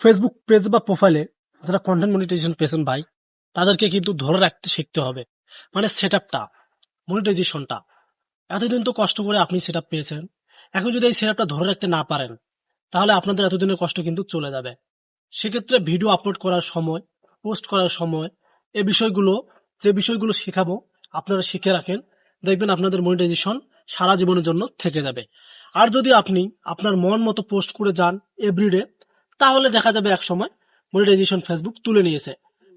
Facebook page বা প্রোফাইলে যারা কন্টেন্ট মনিটাইজেশন পেয়েছেন ভাই, তাদেরকে কিন্তু ধরে রাখতে শিখতে হবে। মানে সেট আপটা মনিটাইজেশনটা এতদিন তো কষ্ট করে আপনি সেট পেয়েছেন। এখন যদি এই সেট ধরে রাখতে না পারেন, তাহলে আপনাদের এতদিনের কষ্ট কিন্তু চলে যাবে। সেক্ষেত্রে ভিডিও আপলোড করার সময় পোস্ট করার সময়, এ বিষয়গুলো, যে বিষয়গুলো শেখাবো, আপনারা শিখে রাখেন। দেখবেন আপনাদের মনিটাইজেশন সারা জীবনের জন্য থেকে যাবে। আর যদি আপনি আপনার মন মতো পোস্ট করে যান এভরিডে তাহলে দেখা যাবে এক সময় মনিটাইজেশন ফেসবুক তুলে নিয়েছে।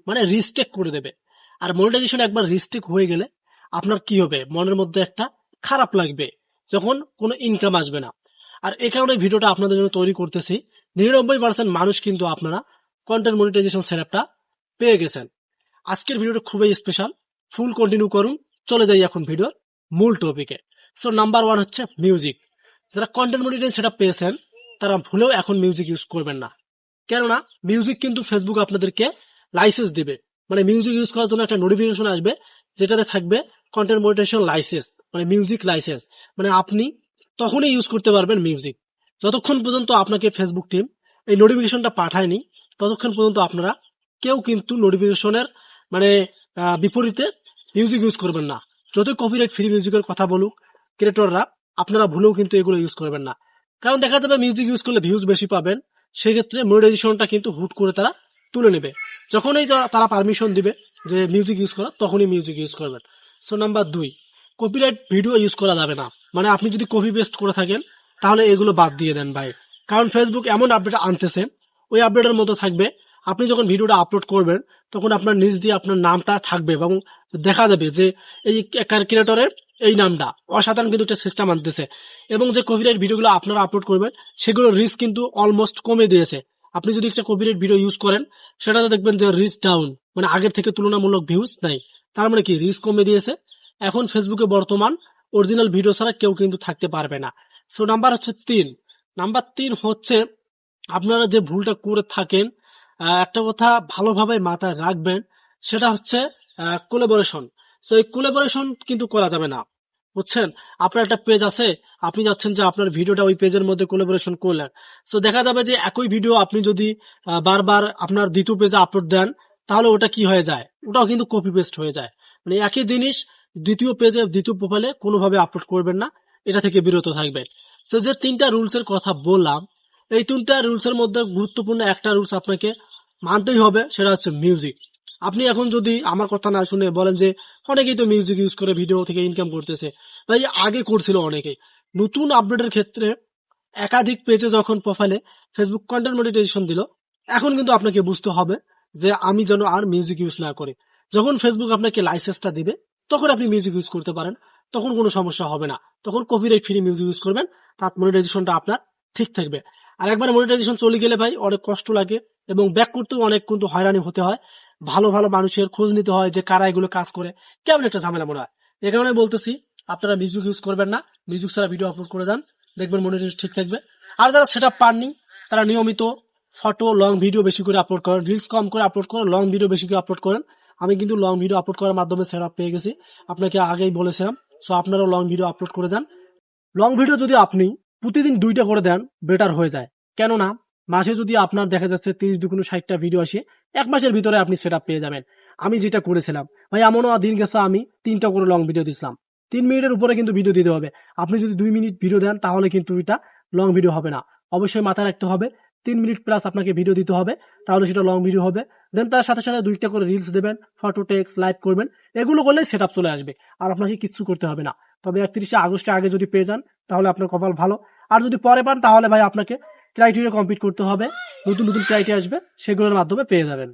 মানে রিস্টেক করে দেবে। আর মনিটাইজেশন একবার রিস্টেক হয়ে গেলে আপনার কি হবে? মনের মধ্যে একটা খারাপ লাগবে, যখন কোনো ইনকাম আসবে না। আর এই কারণে ভিডিওটা আপনাদের জন্য তৈরি করতেছি। নিরানব্বই পার্সেন্ট মানুষ কিন্তু আপনারা কন্টেন্ট মনিটাইজেশন সেটআপটা পেয়ে গেছেন। আজকের ভিডিওটা খুবই স্পেশাল ফুল কন্টিনিউ করুন। চলে যাই এখন ভিডিওর মূল টপিকে সো নাম্বার ওয়ান হচ্ছে মিউজিক যারা কন্টেন্ট মনিটাইজেশন সেটআপ পেয়েছেন তারা ভুলেও এখন মিউজিক ইউজ করবেন না। কেননা মিউজিক কিন্তু ফেসবুক আপনাদেরকে লাইসেন্স দিবে। মানে মিউজিক ইউজ করার জন্য একটা নোটিফিকেশন আসবে, যেটাতে থাকবে কন্টেন্ট মনিটাইজেশন লাইসেন্স মানে মিউজিক লাইসেন্স মানে আপনি তখনই ইউজ করতে পারবেন মিউজিক যতক্ষণ পর্যন্ত আপনাকে ফেসবুক টিম এই নোটিফিকেশনটা পাঠায়নি, ততক্ষণ পর্যন্ত আপনারা কেউ কিন্তু নোটিফিকেশনের মানে বিপরীতে মিউজিক ইউজ করবেন না। যতই কপিরাইট ফ্রি মিউজিকের কথা বলুক ক্রিয়েটররা আপনারা ভুলেও কিন্তু এগুলো ইউজ করবেন না। কারণ দেখা যাবে মিউজিক ইউজ করলে ভিউজ বেশি পাবেন, সেক্ষেত্রে মনিটাইজেশনটা কিন্তু হুট করে তারা তুলে নেবে। যখনই তারা- পারমিশন দিবে যে মিউজিক ইউজ করা, তখনই মিউজিক ইউজ করবেন। সো নাম্বার দুই কপিরাইট ভিডিও ইউজ করা যাবে না। মানে আপনি যদি কপি পেস্ট করে থাকেন, তাহলে এগুলো বাদ দিয়ে দেন ভাই। কারণ ফেসবুক এমন আপডেট আনতেছে, ওই আপডেটের মতো থাকবে আপনি যখন ভিডিওটা আপলোড করবেন, তখন আপনার নিজ দিয়ে আপনার নামটা থাকবে এবং দেখা যাবে যে এই ক্রিয়েটরের এই নামটা অসাধারণ কিন্তু একটা সিস্টেম আনতেছে এবং যে কপিরাইট ভিডিওগুলো আপনারা আপলোড করবেন সেগুলোর রিস্ক কিন্তু অলমোস্ট কমে দিয়েছে। আপনি যদি একটা কপিরাইট ভিডিও ইউজ করেন সেটাতে দেখবেন যে রিস্ক ডাউন মানে আগের থেকে তুলনামূলক ভিউজ নাই। তার মানে কি? রিস্ক কমে দিয়েছে। এখন ফেসবুকে বর্তমান অরিজিনাল ভিডিও ছাড়া কেউ কিন্তু থাকতে পারবে না। সো নাম্বার হচ্ছে তিন। নাম্বার তিন হচ্ছে আপনারা যে ভুলটা করে থাকেন একটা কথা ভালোভাবে মাথায় রাখবেন, সেটা হচ্ছে কোলাবোরেশন সো এই কোলাবোরেশন কিন্তু করা যাবে না, বুঝছেন? আপনার একটা পেজ আছে, আপনি যাচ্ছেন যে আপনার ভিডিওটা ওই পেজের মধ্যে কোলাবোরেশন করলেন। সো দেখা যাবে যে একই ভিডিও আপনি যদি বারবার আপনার দ্বিতীয় পেজে আপলোড দেন, তাহলে ওটা কি হয়ে যায়? ওটাও কিন্তু কপি পেস্ট হয়ে যায়। মানে একই জিনিস দ্বিতীয় পেজে দ্বিতীয় প্রোফাইলে কোনোভাবে আপলোড করবেন না, এটা থেকে বিরত থাকবেন। সো যে তিনটা রুলস এর কথা বললাম এই তিনটা রুলসের মধ্যে গুরুত্বপূর্ণ একটা রুলস আপনাকে মানতেই হবে, সেটা হচ্ছে মিউজিক আপনি এখন যদি আমার কথা না শুনে বলেন যে অনেকেই তো মিউজিক ইউজ করে ভিডিও থেকে ইনকাম করতেছে, ভাই আগে করছিল অনেকেই। নতুন আপডেটের ক্ষেত্রে একাধিক পেজে যখন প্রোফাইলে ফেসবুক কন্টেন্ট মনিটাইজেশন দিল, এখন কিন্তু আপনাকে বুঝতে হবে যে আমি যেন আর মিউজিক ইউজ না করি। যখন ফেসবুক আপনাকে লাইসেন্সটা দিবে, তখন আপনি মিউজিক ইউজ করতে পারেন, তখন কোনো সমস্যা হবে না। তখন কপিরাইট ফ্রি মিউজিক ইউজ করবেন, তার মনিটাইজেশনটা আপনার ঠিক থাকবে। আর একবার মনিটাইজেশন চলে গেলে ভাই অনেক কষ্ট লাগে এবং ব্যাক করতেও অনেক কিন্তু হয়রানি হতে হয়। ভালো ভালো মানুষের খোঁজ নিতে হয় যে কারা এগুলো কাজ করে। কেমন একটা ঝামেলা মনে হয়। এ কারণে বলতেছি, আপনারা মিউজিক ইউজ করবেন না। মিউজিক ছাড়া ভিডিও আপলোড করে যান। দেখবেন মনিটাইজেশন ঠিক থাকবে। আর যারা সেটা পাননি, তারা নিয়মিত ফটো লং ভিডিও বেশি করে আপলোড করেন। রিলস কম করে আপলোড করেন লং ভিডিও বেশি করে আপলোড করেন। আমি কিন্তু লং ভিডিও আপলোড করার মাধ্যমে সেট পেয়ে গেছি। আপনাকে আগেই বলেছিলাম। সো আপনারাও লং ভিডিও আপলোড করে যান। লং ভিডিও যদি আপনি প্রতিদিন দুইটা করে দেন বেটার হয়ে যায়। কেননা, মাসে যদি আপনার দেখা যাচ্ছে তিরিশ দুগুণ ষাটটা ভিডিও আসে, এক মাসের ভিতরে আপনি সেটা পেয়ে যাবেন। আমি যেটা করেছিলাম, ভাই, এমনও দিন গেছে আমি তিনটা করে লং ভিডিও দিছিলাম। তিন মিনিটের উপরে কিন্তু ভিডিও দিতে হবে। আপনি যদি দুই মিনিট ভিডিও দেন, তাহলে কিন্তু এটা লং ভিডিও হবে না। অবশ্যই মাথায় রাখতে হবে তিন মিনিট প্লাস আপনাকে ভিডিও দিতে হবে, তাহলে সেটা লং ভিডিও হবে। দেন তার সাথে সাথে দুইটা করে রিলস দেবেন ফটো টেক্স লাইভ করবেন। এগুলো করলে সেট চলে আসবে, আর আপনাকে কিচ্ছু করতে হবে না। তবে একত্রিশে আগস্টে আগে যদি পেয়ে যান, তাহলে আপনার কপাল ভালো। আর যদি পরে পান, তাহলে ভাই আপনাকে ক্রাইটেরিয়া কমপ্লিট করতে হবে। নতুন নতুন ক্রাইটেরিয়া আসবে, সেগুলোর মাধ্যমে পেয়ে যাবেন।